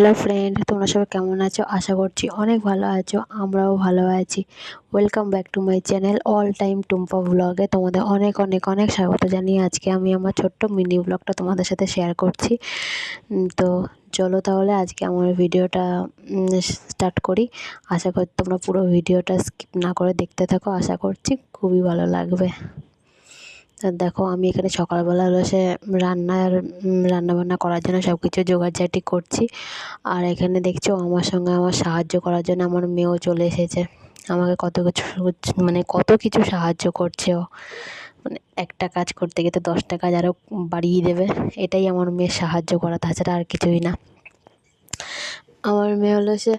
Hello friend তোমরা সবাই কেমন আছো? আশা করছি অনেক ভালো আছো, আমরাও ভালো আছি। Welcome back to my channel all time Tumpa ব্লগে তোমাদের অনেক অনেক অনেক স্বাগত জানিয়ে আজকে আমি আমার ছোট্ট মিনি ব্লগটা তোমাদের সাথে শেয়ার করছি। তো চলো তাহলে আজকে আমার ভিডিওটা স্টার্ট করি। আশা করি তোমরা পুরো ভিডিওটা স্কিপ না করে দেখতে থাকো, আশা করছি খুবই ভালো লাগবে। দেখো, আমি এখানে সকালবেলা হলো সে রান্নার রান্নাবান্না করার জন্য সব কিছু জোগাড়জাটি করছি। আর এখানে দেখছ, আমার সঙ্গে আমার সাহায্য করার জন্য আমার মেয়েও চলে এসেছে। আমাকে কত কিছু মানে কত কিছু সাহায্য করছে ও। মানে একটা কাজ করতে গেলে দশটা কাজ আরও বাড়িয়ে দেবে, এটাই আমার মেয়ের সাহায্য করা। তাছাড়া আর কিছুই না। আমার মেয়ে হলো সে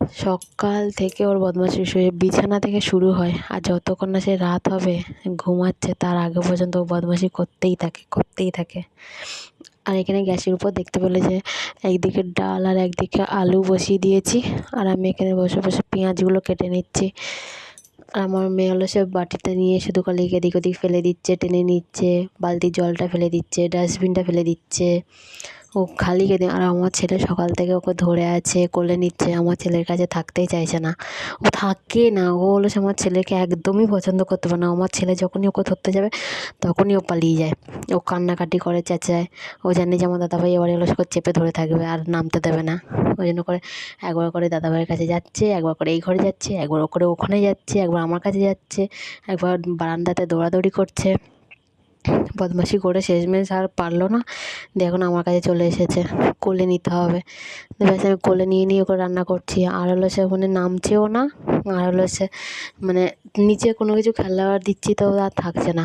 সকাল থেকে ওর বদমাশি শুয়ে বিছানা থেকে শুরু হয়। আর যতক্ষণ না সে রাত হবে, ঘুমাচ্ছে, তার আগে পর্যন্ত ও বদমাশি করতেই থাকে করতেই থাকে। আর এখানে গ্যাসের উপর দেখতে পেলে যে একদিকে ডাল আর একদিকে আলু বসিয়ে দিয়েছি। আর আমি এখানে বসে বসে পেঁয়াজগুলো কেটে নিচ্ছি। আর আমার মেয়ে হলো সে বাটিতে নিয়ে শুধু খালি এদিক ওদিক ফেলে দিচ্ছে, টেনে নিচ্ছে, বালতির জলটা ফেলে দিচ্ছে, ডাস্টবিনটা ফেলে দিচ্ছে। ও খালি কেঁদে, আর আমার ছেলে সকাল থেকে ওকে ধরে আছে, কোলে নিচ্ছে, আমার ছেলের কাছে থাকতেই চাইছে না। ও থাকে না, ও হলো আমার ছেলেকে একদমই পছন্দ করতে পারে না। আমার ছেলে যখনই ওকে ধরতে যাবে, তখনই ও পালিয়ে যায়। ও কান্নাকাটি করে, চেঁচায়। ও জানে যে আমার দাদাভাই এবারে হলো সে চেপে ধরে থাকবে, আর নামতে দেবে না। ওই জন্য করে একবার করে দাদাভাইয়ের কাছে যাচ্ছে, একবার করে এই ঘরে যাচ্ছে, একবার করে ওখানে যাচ্ছে, একবার আমার কাছে যাচ্ছে, একবার বারান্দাতে দৌড়াদৌড়ি করছে। বদমাশি করে শেষমেশ আর পারল না। দিয়ে এখন আমার কাছে চলে এসেছে। কোলে নিতে হবে। ব্যাস, আমি কোলে নিয়ে নিয়ে ওকে রান্না করছি। আর হলো সে ওখানে নামছেও না। আর হলো সে মানে নিচে কোনো কিছু খেলা দিচ্ছি তো আর থাকছে না।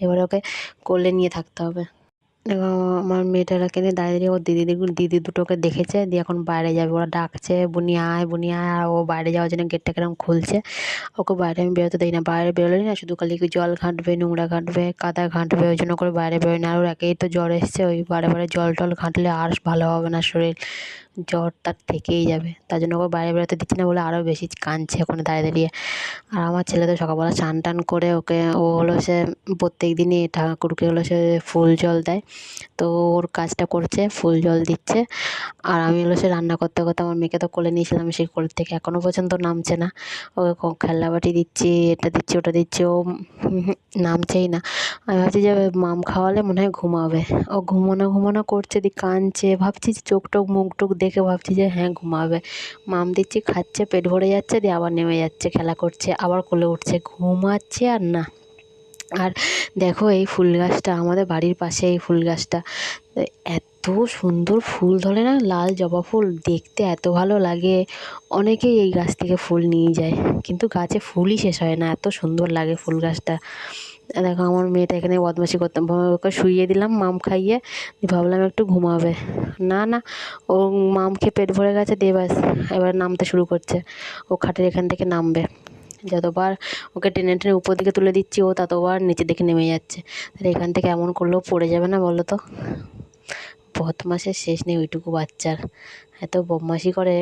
এবার ওকে কোলে নিয়ে থাকতে হবে। আমার মেয়েটাকে নিয়ে দাঁড়িয়ে ওর দিদি দিদি দুটোকে দেখেছে, দিয়ে এখন বাইরে যাবে। ওরা ডাকছে, বুনি আয় বুনি আয়। আর ও বাইরে যাওয়ার জন্য গেটটা কেরম খুলছে। ওকে বাইরে আমি বেরোতে দিই না, বাইরে বেরোলেই না শুধু খালি জল ঘাঁটবে, নোংরা ঘাঁটবে, কাদা ঘাঁটবে, ওই জন্য করে বাইরে বেরোয় না। আর ওর একেই তো জ্বর এসছে, ওই বারে বারে জল টল ঘাঁটলে আর ভালো হবে না শরীর। জ্বর তার থেকেই যাবে। তার জন্য ওকে বাইরে বেরোতে দিচ্ছি না বলে আরও বেশি কাঁদছে ওখানে দাঁড়িয়ে দাঁড়িয়ে। আর আমার ছেলে তো সকালবেলা স্নান টান করে ওকে, ও হলো সে প্রত্যেক দিনই ঠাকুরকে হলো সে ফুল জল দেয়। তো ওর কাজটা করছে, ফুল জল দিচ্ছে। আর আমি হলো সে রান্না করতে করতে আমার মেয়েকে তো কোলে নিয়েছিলাম সেই কোল থেকে এখনও পর্যন্ত নামছে না। ওকে খেলনা বাটি দিচ্ছি, এটা দিচ্ছি, ওটা দিচ্ছি, ও নামছেই না। আমি ভাবছি যে মাম খাওয়ালে মনে হয় ঘুমাবে। ও ঘুমোনো ঘুমোনো করছে, দি কাঁদছে। ভাবছি যে চোখ টোক মুখ টুক দেখে ভাবছি যে হ্যাঁ ঘুমাবে। মাম দিচ্ছি, খাচ্ছে, পেট ভরে যাচ্ছে, দিয়ে আবার নেমে যাচ্ছে, খেলা করছে, আবার কোলে উঠছে, ঘুমাচ্ছে আর না। আর দেখো এই ফুল গাছটা, আমাদের বাড়ির পাশে এই ফুল গাছটা। এত সুন্দর ফুল ধরে না, লাল জবা ফুল, দেখতে এত ভালো লাগে। অনেকেই এই গাছ থেকে ফুল নিয়ে যায়, কিন্তু গাছে ফুলই শেষ হয় না, এত সুন্দর লাগে ফুল গাছটা। দেখো আমার মেয়েটা এখানে বদমাশি করতাম ওকে শুইয়ে দিলাম, মাম খাইয়ে ভাবলাম একটু ঘুমাবে। না না, ও মাম খেয়ে পেট ভরে গেছে, দিয়ে ব্যাস, এবার নামতে শুরু করছে। ও খাটের এখান থেকে নামবে। যতবার ওকে টেনে টেনে উপর দিকে তুলে দিচ্ছি, ও ততবার নিচের দিকে নেমে যাচ্ছে। তাহলে এখান থেকে এমন করলেও পড়ে যাবে না বলো তো? বদমাসের শেষ নেই ওইটুকু বাচ্চার। এত বদমাশি করে,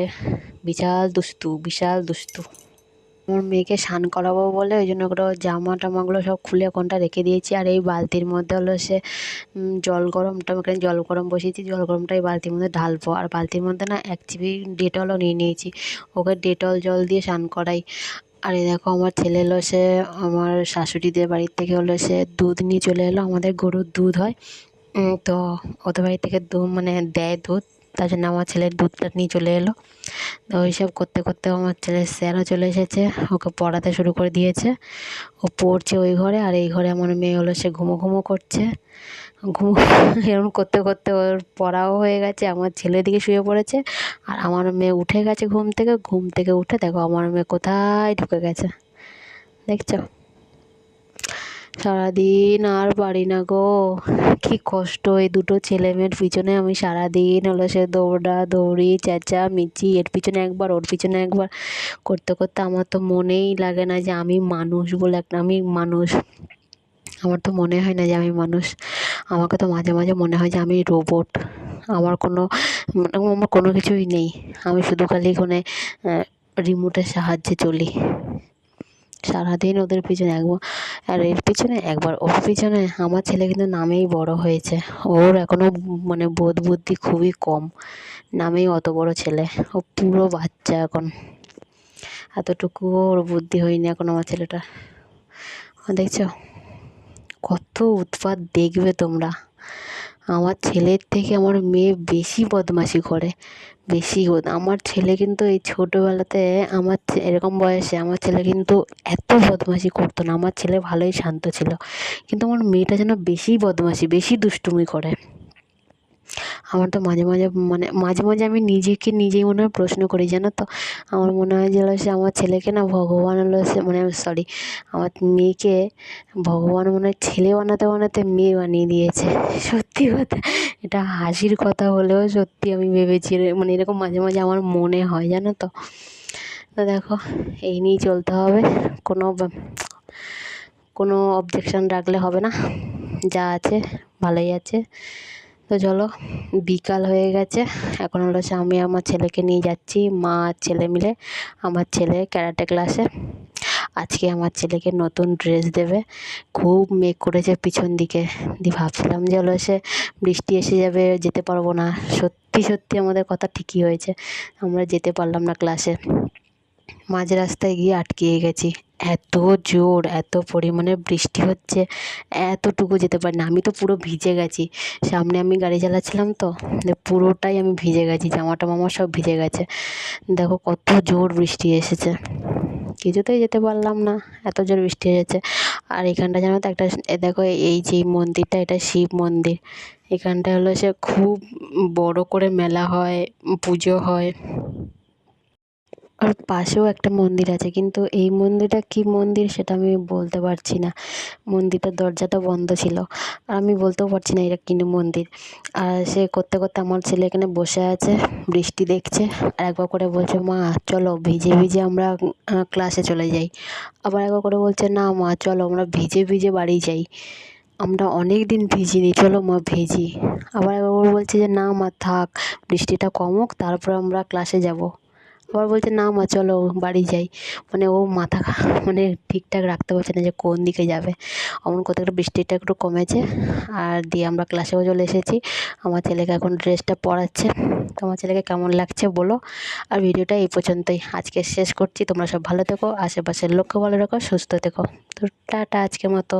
বিশাল দুস্তু বিশাল দুস্তু আমার মেয়েকে স্নান করাবো বলে, ওই জন্য ওগুলো জামা টামাগুলো সব খুলে কোনটা রেখে দিয়েছি। আর এই বালতির মধ্যে হলো সে জল গরমটা এখানে জল গরম বসিয়েছি, জল গরমটা এই বালতির মধ্যে ঢালবো। আর বালতির মধ্যে না এক চিপি ডেটলও নিয়ে নিয়েছি, ওকে ডেটল জল দিয়ে স্নান করাই। আর এই দেখো আমার ছেলে এলো সে, আমার শাশুড়িদের বাড়ির থেকে হলো সে দুধ নিয়ে চলে এলো, আমাদের গরুর দুধ হয়। তো ওদের বাড়ি থেকে দুধ মানে দেয় দুধ। তার জন্য আমার ছেলের দুধটা নিয়ে চলে এলো। তো ওইসব করতে করতে আমার ছেলের স্যারও চলে এসেছে, ওকে পড়াতে শুরু করে দিয়েছে। ও পড়ছে ওই ঘরে আর এই ঘরে আমার মেয়ে হলো, সে ঘুমো ঘুমো করছে। ঘুম এরকম করতে করতে ওর পড়াও হয়ে গেছে, আমার ছেলে দিকে শুয়ে পড়েছে আর আমার মেয়ে উঠে গেছে ঘুম থেকে। ঘুম থেকে উঠে দেখো আমার মেয়ে কোথায় ঢুকে গেছে। দেখছ? সারাদিন আর পারি না গো। কি কষ্ট, এই দুটো ছেলে মেয়ের পিছনে আমি সারাদিন হলো সে দৌড়া দৌড়ি, চেঁচা মিচি এর পিছনে একবার, ওর পিছনে একবার। করতে করতে আমার তো মনেই লাগে না যে আমি মানুষ বলে একটা, আমি মানুষ। আমার তো মনে হয় না যে আমি মানুষ। আমাকে তো মাঝে মাঝে মনে হয় যে আমি রোবট আমার কোনো আমার কোনো কিছুই নেই। আমি শুধু খালি ওখানে রিমোটের সাহায্যে চলি। সারাদিন ওদের পিছনে একবার, আর এর পিছনে একবার, ওর পিছনে আমার ছেলে কিন্তু নামেই বড় হয়েছে। ওর এখনও মানে বোধ বুদ্ধি খুবই কম, নামেই অত বড় ছেলে। ও পুরো বাচ্চা এখন। এতটুকুও ওর বুদ্ধি হয়নি এখন আমার ছেলেটা। দেখছ, কত উৎপাত দেখবে তোমরা। আমার ছেলের থেকে আমার মেয়ে বেশি বদমাশি করে। বেশি আমার ছেলে কিন্তু এই ছোটোবেলাতে আমার এরকম বয়সে আমার ছেলে কিন্তু এত বদমাশি করতো না। আমার ছেলে ভালোই শান্ত ছিল। কিন্তু আমার মেয়েটা যেন বেশি বদমাশি, বেশি দুষ্টুমি করে। আমার তো মাঝে মাঝে মানে মাঝে মাঝে আমি নিজেকে নিজেই মনে হয় প্রশ্ন করি, জানো তো? আমার মনে হয় যে সে আমার ছেলেকে না ভগবান হলো সে মানে সরি আমার মেয়েকে ভগবান মনে হয় ছেলে বানাতে বানাতে মেয়ে বানিয়ে দিয়েছে। সত্যি কথা, এটা হাসির কথা হলেও সত্যি আমি ভেবেছি মানে এরকম মাঝে মাঝে আমার মনে হয়, জানো তো? তো দেখো, এই নিয়েই চলতে হবে, কোনো কোনো অবজেকশন রাখলে হবে না, যা আছে ভালোই আছে। তো চলো, বিকাল হয়ে গেছে। এখন হলো আমি আমার ছেলেকে নিয়ে যাচ্ছি, মা আর ছেলে মিলে আমার ছেলে ক্যারাটে ক্লাসে। আজকে আমার ছেলেকে নতুন ড্রেস দেবে। খুব মেঘ করেছে পিছন দিকে। দিয়ে ভাবছিলাম যে হলো সে বৃষ্টি এসে যাবে, যেতে পারব না। সত্যি সত্যি আমাদের কথা ঠিকই হয়েছে। আমরা যেতে পারলাম না ক্লাসে মাঝ রাস্তায় গিয়ে আটকিয়ে গেছি। এত জোর, এত পরিমাণে বৃষ্টি হচ্ছে, এতটুকু যেতে পারি না। আমি তো পুরো ভিজে গেছি। সামনে আমি গাড়ি চালাচ্ছিলাম তো পুরোটাই আমি ভিজে গেছি, জামাটা আমার সব ভিজে গেছে। দেখো কত জোর বৃষ্টি এসেছে। কিছুতেই যেতে পারলাম না, এত জোর বৃষ্টি এসেছে। আর এখানটা জানো তো একটা দেখো এই যে মন্দিরটা, এটা শিব মন্দির। এখানটা হলো সে খুব বড় করে মেলা হয়, পুজো হয়। আর পাশেও একটা মন্দির আছে, কিন্তু এই মন্দিরটা কী মন্দির সেটা আমি বলতে পারছি না। মন্দিরটার দরজাটা বন্ধ ছিল। আর আমি বলতেও পারছি না এটা কী মন্দির। আর সে করতে করতে আমার ছেলে এখানে বসে আছে, বৃষ্টি দেখছে, আর একবার করে বলছে, মা, চলো ভিজে ভিজে আমরা ক্লাসে চলে যাই। আবার একবার করে বলছে, না মা, চলো আমরা ভিজে ভিজে বাড়ি যাই। আমরা অনেক দিন ভিজিনি, চলো মা ভিজি। আবার একবার বলছে যে, না মা, থাক, বৃষ্টিটা কমুক, তারপর আমরা ক্লাসে যাব। আবার বলছে, না মা, চলো, বাড়ি যাই। মানে ও মাথা মানে ঠিকঠাক রাখতে পারছে না যে কোন দিকে যাবে। অমন করতে করতে বৃষ্টিটা একটু কমেছে। আর দিয়ে আমরা ক্লাসেও চলে এসেছি। আমার ছেলেকে এখন ড্রেসটা পরাচ্ছে। তো আমার ছেলেকে কেমন লাগছে বলো? আর ভিডিওটা এই পর্যন্তই। আজকে শেষ করছি। তোমরা সব ভালো থেকো। আশেপাশের লোককে ভালো রাখো, সুস্থ থেকো। তো টাটা আজকের মতো।